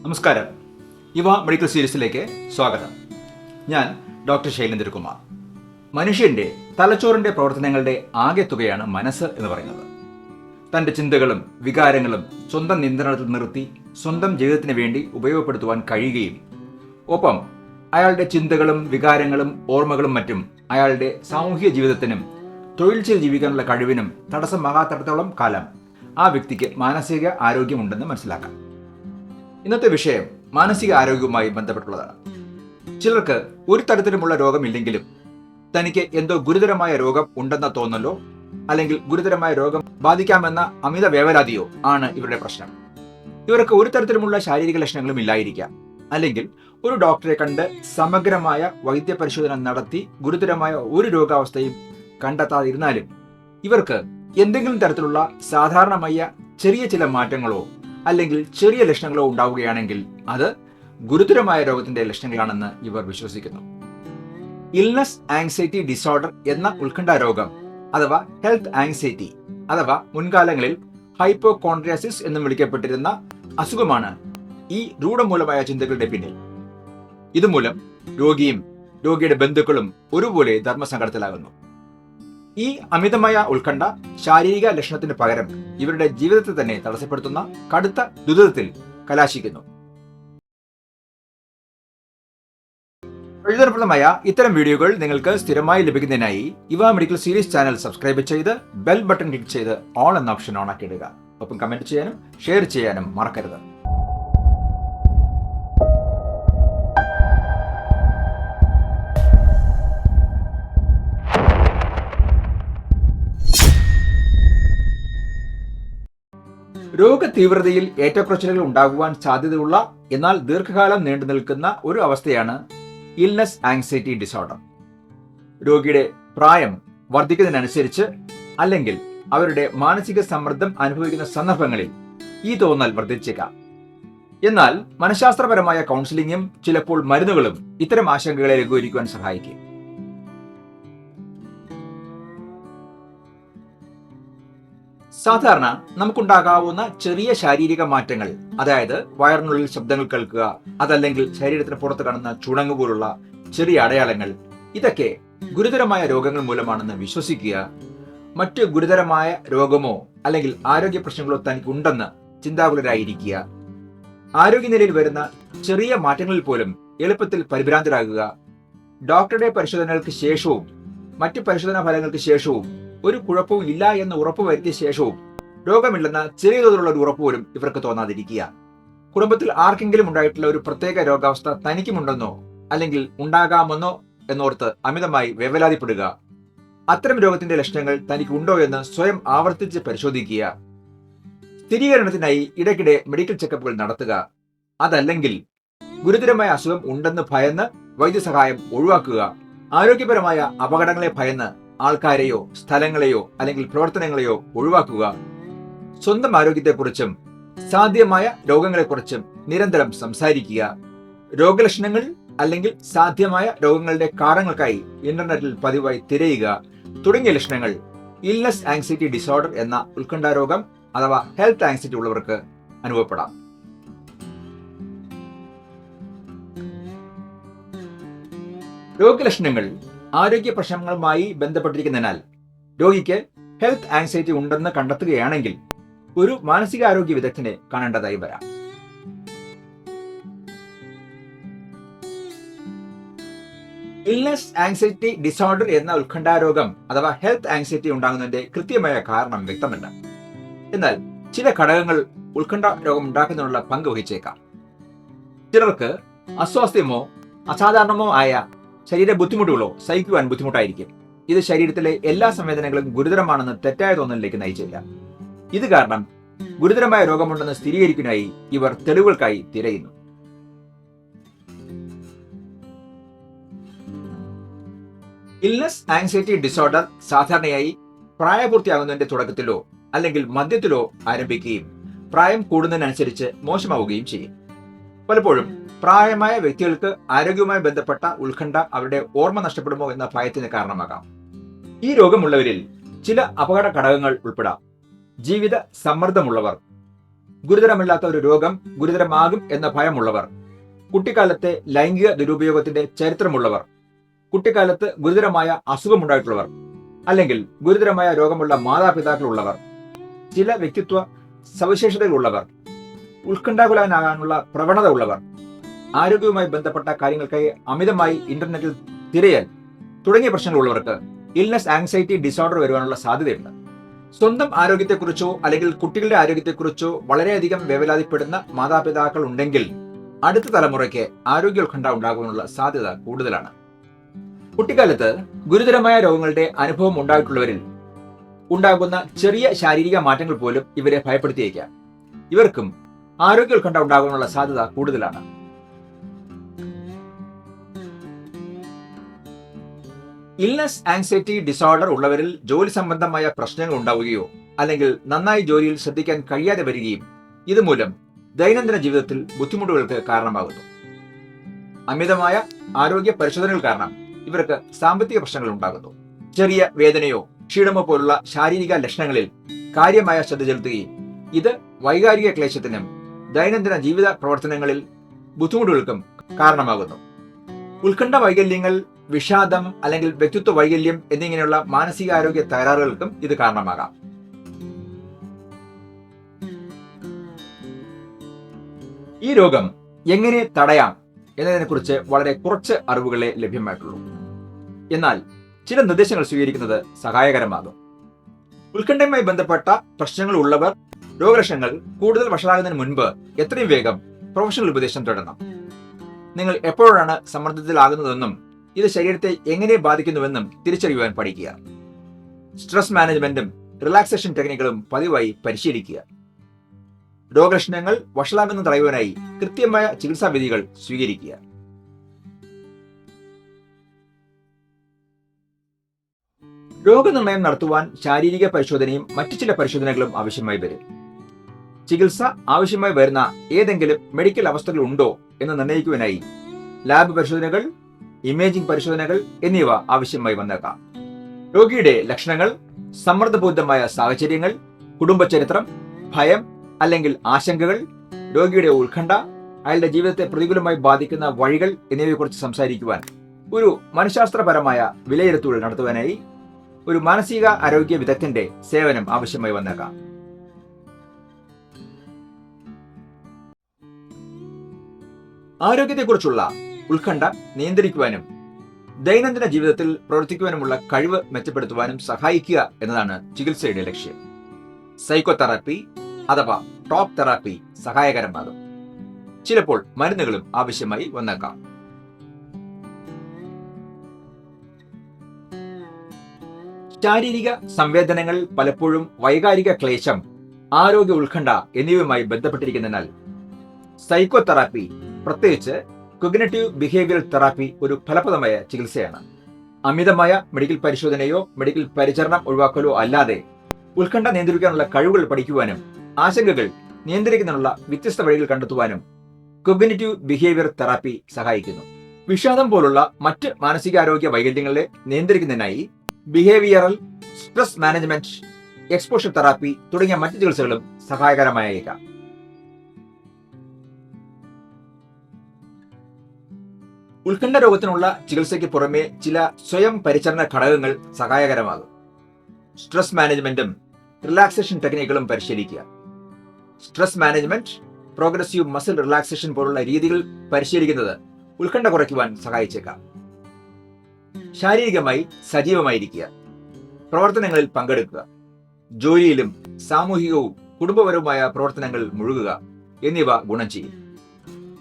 നമസ്കാരം. യുവ മെഡിക്കൽ സീരീസിലേക്ക് സ്വാഗതം. ഞാൻ ഡോക്ടർ ശൈലേന്ദ്രകുമാർ. മനുഷ്യന്റെ തലച്ചോറിന്റെ പ്രവർത്തനങ്ങളുടെ ആകെ തുകയാണ് മനസ്സ് എന്ന് പറയുന്നത്. തന്റെ ചിന്തകളും വികാരങ്ങളും സ്വന്തം നിയന്ത്രണത്തിൽ നിർത്തി സ്വന്തം ജീവിതത്തിന് വേണ്ടി ഉപയോഗപ്പെടുത്തുവാൻ കഴിയുകയും ഒപ്പം അയാളുടെ ചിന്തകളും വികാരങ്ങളും ഓർമ്മകളും മറ്റും അയാളുടെ സാമൂഹ്യ ജീവിതത്തിനും തൊഴിൽ ചെയ്ത് ജീവിക്കാനുള്ള കഴിവിനും തടസ്സമാകാത്തിടത്തോളം കാലം ആ വ്യക്തിക്ക് മാനസിക ആരോഗ്യമുണ്ടെന്ന് മനസ്സിലാക്കാം. ഇന്നത്തെ വിഷയം മാനസിക ആരോഗ്യവുമായി ബന്ധപ്പെട്ടുള്ളതാണ്. ചിലർക്ക് ഒരു തരത്തിലുമുള്ള രോഗമില്ലെങ്കിലും തനിക്ക് എന്തോ ഗുരുതരമായ രോഗം ഉണ്ടെന്ന തോന്നലോ അല്ലെങ്കിൽ ഗുരുതരമായ രോഗം ബാധിക്കാമെന്ന അമിത വേവലാതിയോ ആണ് ഇവരുടെ പ്രശ്നം. ഇവർക്ക് ഒരു തരത്തിലുമുള്ള ശാരീരിക ലക്ഷണങ്ങളും ഇല്ലായിരിക്കാം. അല്ലെങ്കിൽ ഒരു ഡോക്ടറെ കണ്ട് സമഗ്രമായ വൈദ്യപരിശോധന നടത്തി ഗുരുതരമായ ഒരു രോഗാവസ്ഥയും കണ്ടെത്താതിരുന്നാലും ഇവർക്ക് എന്തെങ്കിലും തരത്തിലുള്ള സാധാരണമായ ചെറിയ ചില മാറ്റങ്ങളോ അല്ലെങ്കിൽ ചെറിയ ലക്ഷണങ്ങളോ ഉണ്ടാവുകയാണെങ്കിൽ അത് ഗുരുതരമായ രോഗത്തിന്റെ ലക്ഷണങ്ങളാണെന്ന് ഇവർ വിശ്വസിക്കുന്നു. ഇൽനസ് ആങ്സൈറ്റി ഡിസോർഡർ എന്ന ഉത്കണ്ഠ രോഗം അഥവാ ഹെൽത്ത് ആങ്സൈറ്റി അഥവാ മുൻകാലങ്ങളിൽ ഹൈപ്പോകോൺട്രിയാസിസ് എന്നും വിളിക്കപ്പെട്ടിരുന്ന അസുഖമാണ് ഈ രൂഢമൂലമായ ചിന്തകളുടെ പിന്നിൽ. ഇതുമൂലം രോഗിയും രോഗിയുടെ ബന്ധുക്കളും ഒരുപോലെ ധർമ്മസങ്കടത്തിലാകുന്നു. ഈ അമിതമായ ഉത്കണ്ഠ ശാരീരിക ലക്ഷണത്തിന് പകരം ഇവരുടെ ജീവിതത്തെ തന്നെ തടസ്സപ്പെടുത്തുന്ന കടുത്ത ദുരിതത്തിൽ കലാശിക്കുന്നു. പ്രയോജനപ്രദമായ ഇത്തരം വീഡിയോകൾ നിങ്ങൾക്ക് സ്ഥിരമായി ലഭിക്കുന്നതിനായി ഇവ മെഡിക്കൽ സീരീസ് ചാനൽ സബ്സ്ക്രൈബ് ചെയ്ത് ബെൽ ബട്ടൺ ക്ലിക്ക് ചെയ്ത് ഓൾ എന്ന ഓപ്ഷൻ ഓൺ ആക്കി ഇടുക. ഒപ്പം കമന്റ് ചെയ്യാനും ഷെയർ ചെയ്യാനും മറക്കരുത്. രോഗതീവ്രതയിൽ ഏറ്റക്കുറച്ചിലുകൾ ഉണ്ടാകുവാൻ സാധ്യതയുള്ള എന്നാൽ ദീർഘകാലം നീണ്ടു നിൽക്കുന്ന ഒരു അവസ്ഥയാണ് ഇൽനസ് ആങ്സൈറ്റി ഡിസോർഡർ രോഗിയുടെ പ്രായം വർദ്ധിക്കുന്നതിനനുസരിച്ച് അല്ലെങ്കിൽ അവരുടെ മാനസിക സമ്മർദ്ദം അനുഭവിക്കുന്ന സന്ദർഭങ്ങളിൽ ഈ തോന്നൽ വർദ്ധിച്ചേക്കാം. എന്നാൽ മനഃശാസ്ത്രപരമായ കൗൺസിലിംഗും ചിലപ്പോൾ മരുന്നുകളും ഇത്തരം ആശങ്കകളെ ലഘൂകരിക്കുവാൻ സഹായിക്കും. സാധാരണ നമുക്കുണ്ടാകാവുന്ന ചെറിയ ശാരീരിക മാറ്റങ്ങൾ അതായത് വയറിനുള്ളിൽ ശബ്ദങ്ങൾ കേൾക്കുക അതല്ലെങ്കിൽ ശരീരത്തിന് പുറത്ത് കാണുന്ന ചുണങ്ങ് പോലുള്ള ചെറിയ അടയാളങ്ങൾ ഇതൊക്കെ ഗുരുതരമായ രോഗങ്ങൾ മൂലമാണെന്ന് വിശ്വസിക്കുക. മറ്റ് ഗുരുതരമായ രോഗമോ അല്ലെങ്കിൽ ആരോഗ്യ പ്രശ്നങ്ങളോ തനിക്കുണ്ടെന്ന് ചിന്താകുലരായിരിക്കുക. ആരോഗ്യനിലയിൽ വരുന്ന ചെറിയ മാറ്റങ്ങളിൽ പോലും എളുപ്പത്തിൽ പരിഭ്രാന്തരാകുക. ഡോക്ടറുടെ പരിശോധനകൾക്ക് ശേഷവും മറ്റ് പരിശോധനാ ഫലങ്ങൾക്ക് ശേഷവും ഒരു കുഴപ്പവും ഇല്ല എന്ന് ഉറപ്പ് വരുത്തിയ ശേഷവും രോഗമില്ലെന്ന ചെറിയ തോതിലുള്ള ഒരു ഉറപ്പ് പോലും ഇവർക്ക് തോന്നാതിരിക്കുക. കുടുംബത്തിൽ ആർക്കെങ്കിലും ഉണ്ടായിട്ടുള്ള ഒരു പ്രത്യേക രോഗാവസ്ഥ തനിക്കുമുണ്ടെന്നോ അല്ലെങ്കിൽ ഉണ്ടാകാമെന്നോ എന്നോർത്ത് അമിതമായി വേവലാതിപ്പെടുക. അത്തരം രോഗത്തിന്റെ ലക്ഷണങ്ങൾ തനിക്ക് ഉണ്ടോ എന്ന് സ്വയം ആവർത്തിച്ച് പരിശോധിക്കുക. സ്ഥിരീകരണത്തിനായി ഇടയ്ക്കിടെ മെഡിക്കൽ ചെക്കപ്പുകൾ നടത്തുക. അതല്ലെങ്കിൽ ഗുരുതരമായ അസുഖം ഉണ്ടെന്ന് ഭയന്ന് വൈദ്യസഹായം ഒഴിവാക്കുക. ആരോഗ്യപരമായ അപകടങ്ങളെ ഭയന്ന് ആൾക്കാരെയോ സ്ഥലങ്ങളെയോ അല്ലെങ്കിൽ പ്രവർത്തനങ്ങളെയോ ഒഴിവാക്കുക. സ്വന്തം ആരോഗ്യത്തെക്കുറിച്ചും സാധ്യമായ രോഗങ്ങളെക്കുറിച്ചും നിരന്തരം സംസാരിക്കുക. രോഗലക്ഷണങ്ങൾ അല്ലെങ്കിൽ സാധ്യമായ രോഗങ്ങളുടെ കാരണങ്ങൾക്കായി ഇന്റർനെറ്റിൽ പതിവായി തിരയുക. തുടങ്ങിയ ലക്ഷണങ്ങൾ ഇൽനസ് ആങ്സൈറ്റി ഡിസോർഡർ എന്ന ഉത്കണ്ഠ രോഗം അഥവാ ഹെൽത്ത് ആങ്സൈറ്റി ഉള്ളവർക്ക് അനുഭവപ്പെടാം. രോഗലക്ഷണങ്ങൾ ആരോഗ്യ പ്രശ്നങ്ങളുമായി ബന്ധപ്പെട്ടിരിക്കുന്നതിനാൽ രോഗിക്ക് ഹെൽത്ത് ആങ്സൈറ്റി ഉണ്ടെന്ന് കണ്ടെത്തുകയാണെങ്കിൽ ഒരു മാനസികാരോഗ്യ വിദഗ്ധനെ കാണേണ്ടതായി വരാം. ഇൽനസ് ആങ്സൈറ്റി ഡിസോർഡർ എന്ന ഉത്കണ്ഠാരോഗം അഥവാ ഹെൽത്ത് ആങ്സൈറ്റി ഉണ്ടാകുന്നതിന്റെ കൃത്യമായ കാരണം വ്യക്തമല്ല. എന്നാൽ ചില ഘടകങ്ങൾ ഉത്കണ്ഠ രോഗം ഉണ്ടാക്കുന്നതിനുള്ള പങ്ക് വഹിച്ചേക്കാം. ചിലർക്ക് അസ്വാസ്ഥ്യമോ അസാധാരണമോ ആയ ശരീര ബുദ്ധിമുട്ടുകളോ സഹിക്കുവാൻ ബുദ്ധിമുട്ടായിരിക്കും. ഇത് ശരീരത്തിലെ എല്ലാ സംവേദനങ്ങളും ഗുരുതരമാണെന്ന് തെറ്റായ തോന്നലിലേക്ക് നയിച്ചില്ല. ഇത് കാരണം ഗുരുതരമായ രോഗമുണ്ടെന്ന് സ്ഥിരീകരിക്കാനായി ഇവർ തെളിവുകൾക്കായി തിരയുന്നു. ഇൽനസ് ആങ്സൈറ്റി ഡിസോർഡർ സാധാരണയായി പ്രായപൂർത്തിയാകുന്നതിന്റെ തുടക്കത്തിലോ അല്ലെങ്കിൽ മധ്യത്തിലോ ആരംഭിക്കുകയും പ്രായം കൂടുന്നതിനനുസരിച്ച് മോശമാവുകയും ചെയ്യും. പലപ്പോഴും പ്രായമായ വ്യക്തികൾക്ക് ആരോഗ്യവുമായി ബന്ധപ്പെട്ട ഉത്കണ്ഠ അവരുടെ ഓർമ്മ നഷ്ടപ്പെടുമോ എന്ന ഭയത്തിന് കാരണമാകാം. ഈ രോഗമുള്ളവരിൽ ചില അപകട ഘടകങ്ങൾ ഉൾപ്പെടാം. ജീവിത സമ്മർദ്ദമുള്ളവർ ഗുരുതരമല്ലാത്ത ഒരു രോഗം ഗുരുതരമാകും എന്ന ഭയമുള്ളവർ കുട്ടിക്കാലത്തെ ലൈംഗിക ദുരുപയോഗത്തിന്റെ ചരിത്രമുള്ളവർ കുട്ടിക്കാലത്ത് ഗുരുതരമായ അസുഖമുണ്ടായിട്ടുള്ളവർ അല്ലെങ്കിൽ ഗുരുതരമായ രോഗമുള്ള മാതാപിതാക്കളുള്ളവർ ചില വ്യക്തിത്വ സവിശേഷതകളുള്ളവർ ഉത്കണ്ഠാകുലാനാകാനുള്ള പ്രവണത ഉള്ളവർ ആരോഗ്യവുമായി ബന്ധപ്പെട്ട കാര്യങ്ങൾക്കായി അമിതമായി ഇന്റർനെറ്റിൽ തിരയൽ തുടങ്ങിയ പ്രശ്നങ്ങളുള്ളവർക്ക് ഇൽനെസ് ആങ്സൈറ്റി ഡിസോർഡർ വരുവാനുള്ള സാധ്യതയുണ്ട്. സ്വന്തം ആരോഗ്യത്തെക്കുറിച്ചോ അല്ലെങ്കിൽ കുട്ടികളുടെ ആരോഗ്യത്തെക്കുറിച്ചോ വളരെയധികം വേവലാതിപ്പെടുന്ന മാതാപിതാക്കൾ ഉണ്ടെങ്കിൽ അടുത്ത തലമുറയ്ക്ക് ആരോഗ്യ ആരോഗ്യോത്കണ്ഠ ഉണ്ടാകാനുള്ള സാധ്യത കൂടുതലാണ്. കുട്ടിക്കാലത്ത് ഗുരുതരമായ രോഗങ്ങളുടെ അനുഭവം ഉണ്ടായിട്ടുള്ളവരിൽ ഉണ്ടാകുന്ന ചെറിയ ശാരീരിക മാറ്റങ്ങൾ പോലും ഇവരെ ഭയപ്പെടുത്തിയേക്കാം. ഇവർക്കും ആരോഗ്യ ആരോഗ്യോത്കണ്ഠ ഉണ്ടാകാനുള്ള സാധ്യത കൂടുതലാണ്. ഇൽനസ് ആൻസൈറ്റി ഡിസോർഡർ ഉള്ളവരിൽ ജോലി സംബന്ധമായ പ്രശ്നങ്ങൾ ഉണ്ടാവുകയോ അല്ലെങ്കിൽ നന്നായി ജോലിയിൽ ശ്രദ്ധിക്കാൻ കഴിയാതെ വരികയും ഇതുമൂലം ദൈനംദിന ജീവിതത്തിൽ ബുദ്ധിമുട്ടുകൾക്ക് കാരണമാകുന്നു. അമിതമായ ആരോഗ്യ പരിശോധനകൾ കാരണം ഇവർക്ക് സാമ്പത്തിക പ്രശ്നങ്ങൾ ഉണ്ടാകുന്നു. ചെറിയ വേദനയോ ക്ഷീണമോ പോലുള്ള ശാരീരിക ലക്ഷണങ്ങളിൽ കാര്യമായ ശ്രദ്ധ ചെലുത്തുകയും ഇത് വൈകാരിക ക്ലേശത്തിനും ദൈനംദിന ജീവിത പ്രവർത്തനങ്ങളിൽ ബുദ്ധിമുട്ടുകൾക്കും കാരണമാകുന്നു. ഉത്കണ്ഠ വൈകല്യങ്ങൾ വിഷാദം അല്ലെങ്കിൽ വ്യക്തിത്വ വൈകല്യം എന്നിങ്ങനെയുള്ള മാനസികാരോഗ്യ തകരാറുകൾക്കും ഇത് കാരണമാകാം. ഈ രോഗം എങ്ങനെ തടയാം എന്നതിനെക്കുറിച്ച് വളരെ കുറച്ച് അറിവുകളെ ലഭ്യമായിട്ടുള്ളൂ. എന്നാൽ ചില നിർദ്ദേശങ്ങൾ സ്വീകരിക്കുന്നത് സഹായകരമാകും. ഉത്കണ്ഠയുമായി ബന്ധപ്പെട്ട പ്രശ്നങ്ങൾ ഉള്ളവർ രോഗലക്ഷണങ്ങൾ കൂടുതൽ വഷളാകുന്നതിന് മുൻപ് എത്രയും വേഗം പ്രൊഫഷണൽ ഉപദേശം തുടരണം നിങ്ങൾ എപ്പോഴാണ് സമ്മർദ്ദത്തിലാകുന്നതെന്നും ഇത് ശരീരത്തെ എങ്ങനെ ബാധിക്കുന്നുവെന്നും തിരിച്ചറിയുവാൻ പഠിക്കുക. സ്ട്രെസ് മാനേജ്മെന്റും റിലാക്സേഷൻ ടെക്നിക്കുകളും പതിവായി പരിശീലിക്കുക. രോഗലക്ഷണങ്ങൾ വഷളാകുന്ന തടയുവാനായി കൃത്യമായ ചികിത്സാ വിധികൾ സ്വീകരിക്കുക. രോഗനിർണയം നടത്തുവാൻ ശാരീരിക പരിശോധനയും മറ്റു ചില പരിശോധനകളും ആവശ്യമായി വരും. ചികിത്സ ആവശ്യമായി വരുന്ന ഏതെങ്കിലും മെഡിക്കൽ അവസ്ഥകൾ ഉണ്ടോ എന്ന് നിർണയിക്കുവാനായി ലാബ് പരിശോധനകൾ ഇമേജിംഗ് പരിശോധനകൾ എന്നിവ ആവശ്യമായി വന്നേക്കാം. രോഗിയുടെ ലക്ഷണങ്ങൾ സമ്മർദ്ദപൂരിതമായ സാഹചര്യങ്ങൾ കുടുംബചരിത്രം ഭയം അല്ലെങ്കിൽ ആശങ്കകൾ രോഗിയുടെ ഉത്കണ്ഠ അയാളുടെ ജീവിതത്തെ പ്രതികൂലമായി ബാധിക്കുന്ന വഴികൾ എന്നിവയെക്കുറിച്ച് സംസാരിക്കുവാൻ ഒരു മനഃശാസ്ത്രപരമായ വിലയിരുത്തലുകൾ നടത്തുവാനായി ഒരു മാനസിക ആരോഗ്യ വിദഗ്ധന്റെ സേവനം ആവശ്യമായി വന്നേക്കാം. ആരോഗ്യത്തെക്കുറിച്ചുള്ള ഉത്കണ്ഠ നിയന്ത്രിക്കുവാനും ദൈനംദിന ജീവിതത്തിൽ പ്രവർത്തിക്കുവാനുമുള്ള കഴിവ് മെച്ചപ്പെടുത്തുവാനും സഹായിക്കുക എന്നതാണ് ചികിത്സയുടെ ലക്ഷ്യം. സൈക്കോ തെറാപ്പി അഥവാ ടോപ്പ് തെറാപ്പി സഹായകരമാകും. ചിലപ്പോൾ മരുന്നുകളും ആവശ്യമായി വന്നേക്കാം. ശാരീരിക സംവേദനങ്ങൾ പലപ്പോഴും വൈകാരിക ക്ലേശം ആരോഗ്യ ഉത്കണ്ഠ എന്നിവയുമായി ബന്ധപ്പെട്ടിരിക്കുന്നതിനാൽ സൈക്കോതെറാപ്പി പ്രത്യേകിച്ച് കൊഗ്നറ്റീവ് ബിഹേവിയറൽ തെറാപ്പി ഒരു ഫലപ്രദമായ ചികിത്സയാണ്. അമിതമായ മെഡിക്കൽ പരിശോധനയോ മെഡിക്കൽ പരിചരണം ഒഴിവാക്കലോ അല്ലാതെ ഉത്കണ്ഠ നിയന്ത്രിക്കാനുള്ള കഴിവുകൾ പഠിക്കുവാനും ആശങ്കകൾ നിയന്ത്രിക്കുന്നതിനുള്ള വ്യത്യസ്ത വഴികൾ കണ്ടെത്തുവാനും കൊഗ്നറ്റീവ് ബിഹേവിയർ തെറാപ്പി സഹായിക്കുന്നു. വിഷാദം പോലുള്ള മറ്റ് മാനസികാരോഗ്യ വൈകല്യങ്ങളെ നിയന്ത്രിക്കുന്നതിനായി behavioural stress management exposure therapy തുടങ്ങിയ മറ്റ് ചികിത്സകളും സഹായകരമായേക്കാം. ഉത്കണ്ഠ രോഗത്തിനുള്ള ചികിത്സയ്ക്ക് പുറമെ ചില സ്വയം പരിചരണ ഘടകങ്ങൾ സഹായകരമാകും. സ്ട്രെസ് മാനേജ്മെന്റും റിലാക്സേഷൻ ടെക്നിക്കുകളും പരിശീലിക്കുക. Stress management progressive muscle relaxation പോലുള്ള രീതികൾ പരിശീലിക്കുന്നത് ഉത്കണ്ഠ കുറയ്ക്കുവാൻ സഹായിച്ചേക്കാം. ശാരീരികമായി സജീവമായിരിക്കുക. പ്രവർത്തനങ്ങളിൽ പങ്കെടുക്കുക. ജോലിയിലും സാമൂഹികവും കുടുംബപരവുമായ പ്രവർത്തനങ്ങളിൽ മുഴുകുക എന്നിവ ഗുണം ചെയ്യും.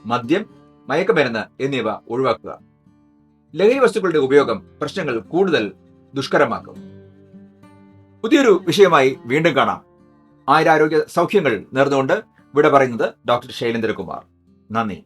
മദ്യം മയക്കുമരുന്ന് എന്നിവ ഒഴിവാക്കുക. ലഹരി വസ്തുക്കളുടെ ഉപയോഗം പ്രശ്നങ്ങൾ കൂടുതൽ ദുഷ്കരമാക്കും. പുതിയൊരു വിഷയമായി വീണ്ടും കാണാം. ആയുരാരോഗ്യ സൗഖ്യങ്ങൾ നേർന്നുകൊണ്ട് ഇവിടെ പറയുന്നത് ഡോക്ടർ ശൈലേന്ദ്രകുമാർ. നന്ദി.